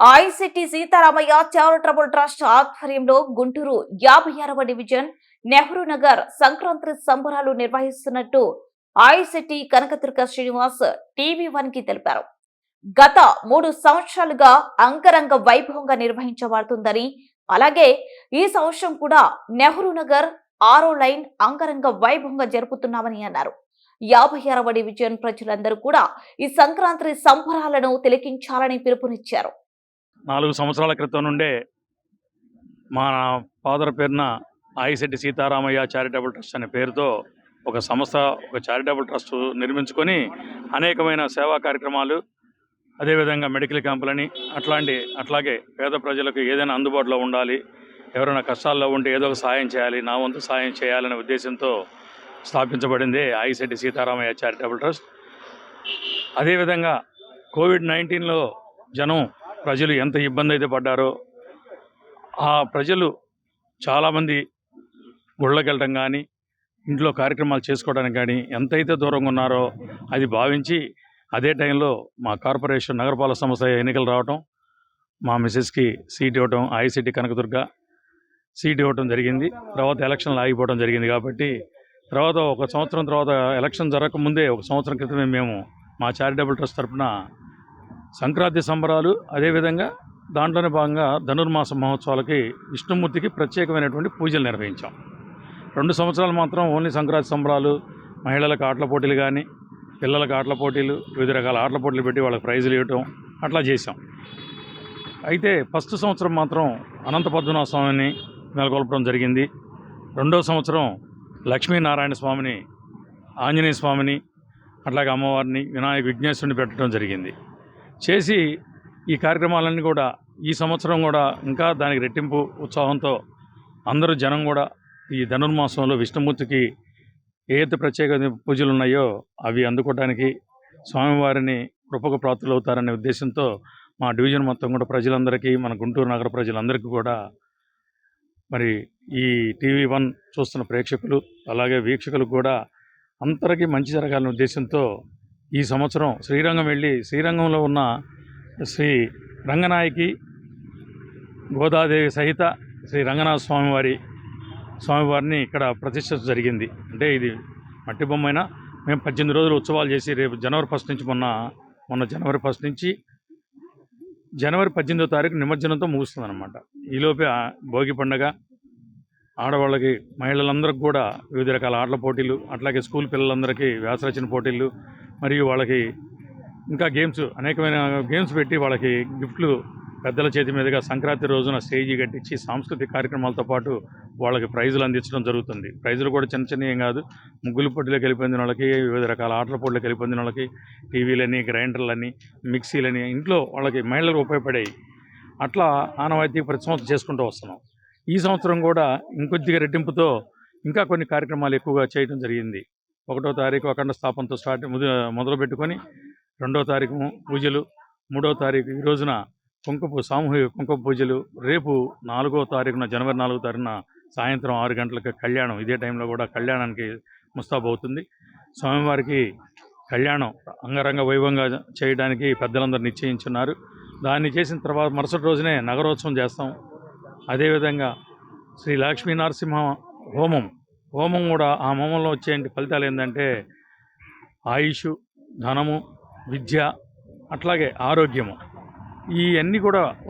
ICT Sitaramayya charitable trust ఆధ్వర్యంలో గుంటూరు యాభై ఆరవ డివిజన్ నెహ్రూ నగర్ సంక్రాంతి సంబరాలు నిర్వహిస్తున్నట్టు ఐసిటి కనకదుర్గ శ్రీనివాస్ టీవీ వన్కి తెలిపారు. గత మూడు సంవత్సరాలుగా అంగరంగ వైభవంగా నిర్వహించబడుతుందని అలాగే ఈ సంవత్సరం కూడా నెహ్రూ నగర్ ఆరో లైన్ అంగరంగ వైభవంగా జరుపుతున్నామని అన్నారు. యాభై ఆరవ డివిజన్ ప్రజలందరూ కూడా ఈ సంక్రాంతి సంబరాలను తిలకించాలని పిలుపునిచ్చారు. నాలుగు సంవత్సరాల క్రితం నుండే మా ఫాదర్ పేరున ఆయిశెట్టి సీతారామయ్య చారిటబుల్ ట్రస్ట్ అనే పేరుతో ఒక సంస్థ ఒక చారిటబుల్ ట్రస్ట్ నిర్మించుకొని అనేకమైన సేవా కార్యక్రమాలు అదేవిధంగా మెడికల్ క్యాంపులని అట్లాంటి అట్లాగే పేద ప్రజలకు ఏదైనా అందుబాటులో ఉండాలి ఎవరైనా కష్టాల్లో ఉంటే ఏదో ఒక సాయం చేయాలి నా వంతు సాయం చేయాలనే ఉద్దేశంతో స్థాపించబడింది ఆయిశెట్టి సీతారామయ్య చారిటబుల్ ట్రస్ట్. అదేవిధంగా కోవిడ్ నైన్టీన్లో జనం ప్రజలు ఎంత ఇబ్బంది అయితే పడ్డారో ఆ ప్రజలు చాలామంది గుళ్ళకి వెళ్ళడం కానీ ఇంట్లో కార్యక్రమాలు చేసుకోవడానికి కానీ ఎంతైతే దూరంగా ఉన్నారో అది భావించి అదే టైంలో మా కార్పొరేషన్ నగరపాలక సంస్థ ఎన్నికలు రావటం మా మిసెస్కి సీట్ ఇవ్వటం ఐసిటీ కనకదుర్గ సీట్ ఇవ్వటం జరిగింది. తర్వాత ఎలక్షన్లు ఆగిపోవడం జరిగింది కాబట్టి తర్వాత ఒక సంవత్సరం తర్వాత ఎలక్షన్ జరగకముందే ఒక సంవత్సరం క్రితమే మేము మా చారిటబుల్ ట్రస్ట్ తరఫున సంక్రాంతి సంబరాలు అదేవిధంగా దాంట్లోనే భాగంగా ధనుర్మాస మహోత్సవాలకి విష్ణుమూర్తికి ప్రత్యేకమైనటువంటి పూజలు నిర్వహించాం. రెండు సంవత్సరాలు మాత్రం ఓన్లీ సంక్రాంతి సంబరాలు మహిళలకు ఆటల పోటీలు కానీ పిల్లలకు ఆటల పోటీలు వివిధ రకాల ఆటల పోటీలు పెట్టి వాళ్ళకి ప్రైజులు ఇవ్వటం అట్లా చేసాం అయితే ఫస్ట్ సంవత్సరం మాత్రం అనంత పద్మనాభ స్వామిని నెలకొల్పడం జరిగింది. రెండో సంవత్సరం లక్ష్మీనారాయణ స్వామిని ఆంజనేయ స్వామిని అట్లాగే అమ్మవారిని వినాయక విఘ్నేశ్వరుని పెట్టడం జరిగింది. చేసి ఈ కార్యక్రమాలన్నీ కూడా ఈ సంవత్సరం కూడా ఇంకా దానికి రెట్టింపు ఉత్సాహంతో అందరూ జనం కూడా ఈ ధనుర్మాసంలో విష్ణుమూర్తికి ఏదైతే ప్రత్యేక పూజలు ఉన్నాయో అవి అందుకోవడానికి స్వామివారిని కృపకు ప్రాప్తులవుతారనే ఉద్దేశంతో మా డివిజన్ మొత్తం కూడా ప్రజలందరికీ మన గుంటూరు నగర ప్రజలందరికీ కూడా మరి ఈ టీవీ వన్ చూస్తున్న ప్రేక్షకులు అలాగే వీక్షకులకు కూడా అందరికీ మంచి జరగాలనే ఉద్దేశంతో ఈ సంవత్సరం శ్రీరంగం వెళ్ళి శ్రీరంగంలో ఉన్న శ్రీ రంగనాయకి గోదాదేవి సహిత శ్రీ రంగనాథ స్వామివారి స్వామివారిని ఇక్కడ ప్రతిష్ఠ జరిగింది. అంటే ఇది మట్టి బొమ్మైనా? మేము పద్దెనిమిది రోజులు ఉత్సవాలు చేసి రేపు జనవరి ఫస్ట్ నుంచి మొన్న మొన్న జనవరి ఫస్ట్ నుంచి జనవరి పద్దెనిమిదో తారీఖు నిమజ్జనంతో ముగుస్తుంది అనమాట ఈలోపే భోగి పండగ ఆడవాళ్ళకి మహిళలందరికీ కూడా వివిధ రకాల ఆటల పోటీలు అట్లాగే స్కూల్ పిల్లలందరికీ వ్యాసరచన పోటీలు మరియు వాళ్ళకి ఇంకా గేమ్స్ అనేకమైన గేమ్స్ పెట్టి వాళ్ళకి గిఫ్ట్లు పెద్దల చేతి మీదుగా సంక్రాంతి రోజున స్టేజీ కట్టించి సాంస్కృతిక కార్యక్రమాలతో పాటు వాళ్ళకి ప్రైజులు అందించడం జరుగుతుంది. ప్రైజులు కూడా చిన్న చిన్న ఏం కాదు. ముగ్గులు పొట్టిలోకి వెళ్ళిపోయిన వాళ్ళకి వివిధ రకాల ఆటల పోటీలకు వెళ్ళిపోయిన వాళ్ళకి టీవీలని గ్రైండర్లని మిక్సీలని ఇంట్లో వాళ్ళకి మహిళలకు ఉపయోగపడేవి. అట్లా ఆనవాయితీ ప్రతి సంవత్సరం చేసుకుంటూ వస్తున్నాం. ఈ సంవత్సరం కూడా ఇంకొద్దిగా రెట్టింపుతో ఇంకా కొన్ని కార్యక్రమాలు ఎక్కువగా చేయడం జరిగింది. ఒకటో తారీఖు అఖండ స్థాపనతో స్టార్ట్ మొదలుపెట్టుకొని మొదలు పెట్టుకొని రెండో తారీఖు పూజలు మూడో తారీఖు ఈ రోజున కుంకుమ సామూహిక కుంకుమ పూజలు రేపు నాలుగో తారీఖున జనవరి నాలుగో తారీఖున సాయంత్రం ఆరు గంటలకు కళ్యాణం ఇదే టైంలో కూడా కళ్యాణానికి ముస్తాబు అవుతుంది. స్వామివారికి కళ్యాణం అంగరంగ వైభవంగా చేయడానికి పెద్దలందరూ నిశ్చయించున్నారు. దాన్ని చేసిన తర్వాత మరుసటి రోజునే నగరోత్సవం చేస్తాం. అదేవిధంగా శ్రీ లక్ష్మీ నరసింహ హోమం హోమం కూడా ఆ హోమంలో వచ్చేంటి ఫలితాలు ఏంటంటే ఆయుష్ ధనము విద్య అట్లాగే ఆరోగ్యము. ఇవన్నీ కూడా